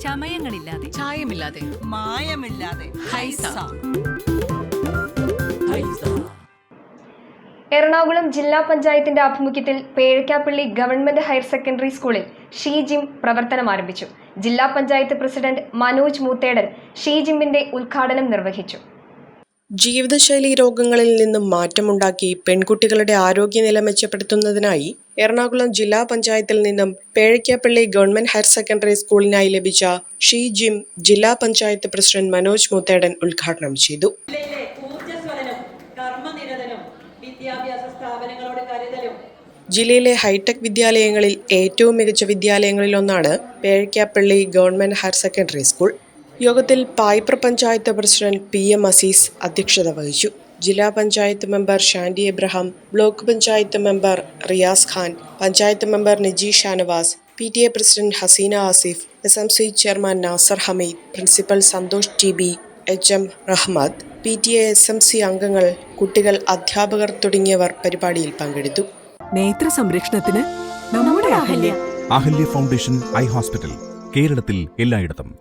ചമയങ്ങളില്ലാതെ. ചായമില്ലാതെ. മായമില്ലാതെ. ഹൈസ. എറണാകുളം ജില്ലാ പഞ്ചായത്തിന്റെ ആഭിമുഖ്യത്തിൽ പേഴക്കാപ്പള്ളി ഗവൺമെന്റ് ഹയർ സെക്കൻഡറി സ്കൂളിൽ ഷീജിം പ്രവർത്തനം ആരംഭിച്ചു. ജില്ലാ പഞ്ചായത്ത് പ്രസിഡന്റ് മനോജ് മൂത്തേടൻ ഷീ ജിമ്മിന്റെ ഉദ്ഘാടനം നിർവഹിച്ചു. ജീവിതശൈലി രോഗങ്ങളിൽ നിന്നും മാറ്റമുണ്ടാക്കി പെൺകുട്ടികളുടെ ആരോഗ്യനില മെച്ചപ്പെടുത്തുന്നതിനായി എറണാകുളം ജില്ലാ പഞ്ചായത്തിൽ നിന്നും പേഴയ്ക്കാപ്പള്ളി ഗവൺമെന്റ് ഹയർ സെക്കൻഡറി സ്കൂളിനായി ലഭിച്ച ഷീ ജിം ജില്ലാ പഞ്ചായത്ത് പ്രസിഡന്റ് മനോജ് മുത്തേടൻ ഉദ്ഘാടനം ചെയ്തു. ജില്ലയിലെ ഹൈടെക് വിദ്യാലയങ്ങളിൽ ഏറ്റവും മികച്ച വിദ്യാലയങ്ങളിലൊന്നാണ് Pezhakkappilly government higher secondary school. യോഗത്തിൽ Payipra panchayat president P M Azeez അധ്യക്ഷത വഹിച്ചു. ജില്ലാ panchayat member Shandy Abraham block panchayat member Riyas Khan panchayat member Niji Shanavas P T A president Haseena Asif S M C chairman Nasar Hameed principal Santhosh T B H M Rahmad P T A S M C അംഗങ്ങൾ കുട്ടികൾ അധ്യാപകർ തുടങ്ങിയവർ പരിപാടിയിൽ പങ്കെടുത്തു. നേത്ര സംരക്ഷണത്തിന് നമ്മുടെ Ahalya. Ahalya foundation eye hospital കേരളത്തിൽ എല്ലായിടത്തും.